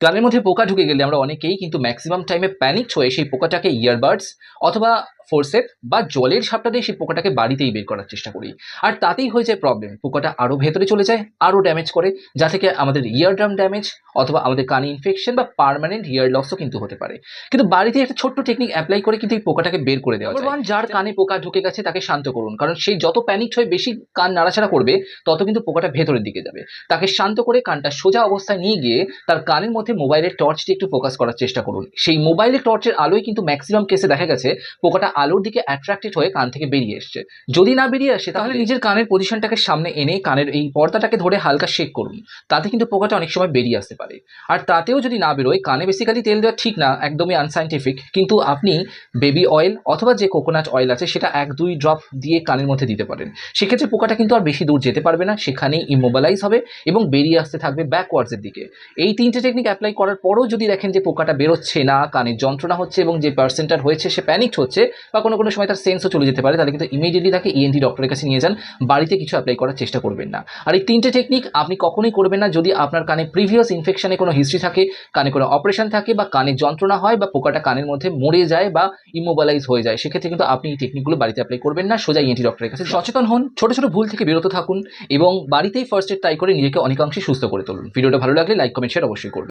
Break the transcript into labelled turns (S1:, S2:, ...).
S1: কানের মধ্যে পোকা ঢুকে গেলে আমরা অনেকেই কিন্তু ম্যাক্সিমাম টাইমে প্যানিক হয়ে সেই পোকাটাকে ইয়ারবাডস অথবা ফোরসেপ বা জলের সাপটা দিয়ে সেই পোকাটাকে বাড়িতেই বের করার চেষ্টা করি। আর তাতেই হয়ে যায় প্রবলেম পোকাটা আরও ভেতরে চলে যায় আরও ড্যামেজ করে যা থেকে আমাদের ইয়ারড্রাম ড্যামেজ অথবা আমাদের কানে ইনফেকশন বা পার্মানেন্ট ইয়ার লসও কিন্তু হতে পারে। কিন্তু বাড়িতে একটা ছোট্ট টেকনিক অ্যাপ্লাই করে কিন্তু এই পোকাটাকে বের করে দেওয়া যায়। যার কানে পোকা ঢুকে গেছে তাকে শান্ত করুন কারণ সেই যত প্যানিক হয়ে বেশি কান নাড়াচাড়া করবে তত কিন্তু পোকাটা ভেতরের দিকে যাবে। তাকে শান্ত করে কানটা সোজা অবস্থায় নিয়ে গিয়ে তার কানের মধ্যে মোবাইলের টর্চটি একটু ফোকাস করার চেষ্টা করুন। সেই মোবাইলের টর্চের আলোয় কিন্তু ম্যাক্সিমাম কেসে দেখা গেছে পোকাটা আলোর দিকে অ্যাট্রাক্টেড হয়ে কান থেকে বেরিয়ে এসছে। যদি না বেরিয়ে আসে তাহলে নিজের কানের পজিশনটাকে সামনে এনে কানের এই পর্দাটাকে ধরে হালকা শেক করুন। তাতে কিন্তু পোকাটা অনেক সময় বেরিয়ে আসতে পারে। আর তাতেও যদি না বেরোয় কানে বেসিক্যালি তেল দেওয়া ঠিক না একদমই আনসাইন্টিফিক কিন্তু আপনি বেবি অয়েল অথবা যে কোকোনাট অয়েল আছে সেটা এক দুই ড্রপ দিয়ে কানের মধ্যে দিতে পারেন। সেক্ষেত্রে পোকাটা কিন্তু আর বেশি দূর যেতে পারবে না সেখানেই ইমোবালাইজ হবে এবং বেরিয়ে আসতে থাকবে ব্যাকওয়ার্ডসের দিকে। এই তিনটে টেকনিক অ্যাপ্লাই করার পরও যদি দেখেন যে পোকাটা বেরোচ্ছে না কানের যন্ত্রণা হচ্ছে এবং যে পার্সেন্টার হয়েছে সে প্যানিক হচ্ছে বা কোনো কোনো সময় তার সেন্সও চলে যেতে পারে, তাহলে কিন্তু ইমিডিয়েটলি তাকে ইএনটি ডক্টরের কাছে নিয়ে যান, বাড়িতে কিছু অ্যাপ্লাই করার চেষ্টা করবেন না। আর এই তিনটে টেকনিক আপনি কখনোই করবেন না যদি আপনার কানে প্রিভিয়াস ইনফেকশনে কোনো হিস্ট্রি থাকে, কানে কোনো অপারেশন থাকে বা কানে যন্ত্রণা হয় বা পোকাটা কানের মধ্যে মরে যায় বা ইমোবালাইজ হয়ে যায়, সেক্ষেত্রে কিন্তু আপনি এই টেকনিকগুলো বাড়িতে অ্যাপ্লাই করবেন না, সোজা ইএনটি ডক্টরের কাছে সচেতন হন, ছোট ছোট ভুল থেকে বিরত থাকুন এবং বাড়িতেই ফার্স্ট এড ট্রাই করে নিজেকে অনেকাংশে সুস্থ করে তুলুন। ভিডিওটা ভালো লাগলে লাইক কমেন্ট শেয়ার অবশ্যই করবেন।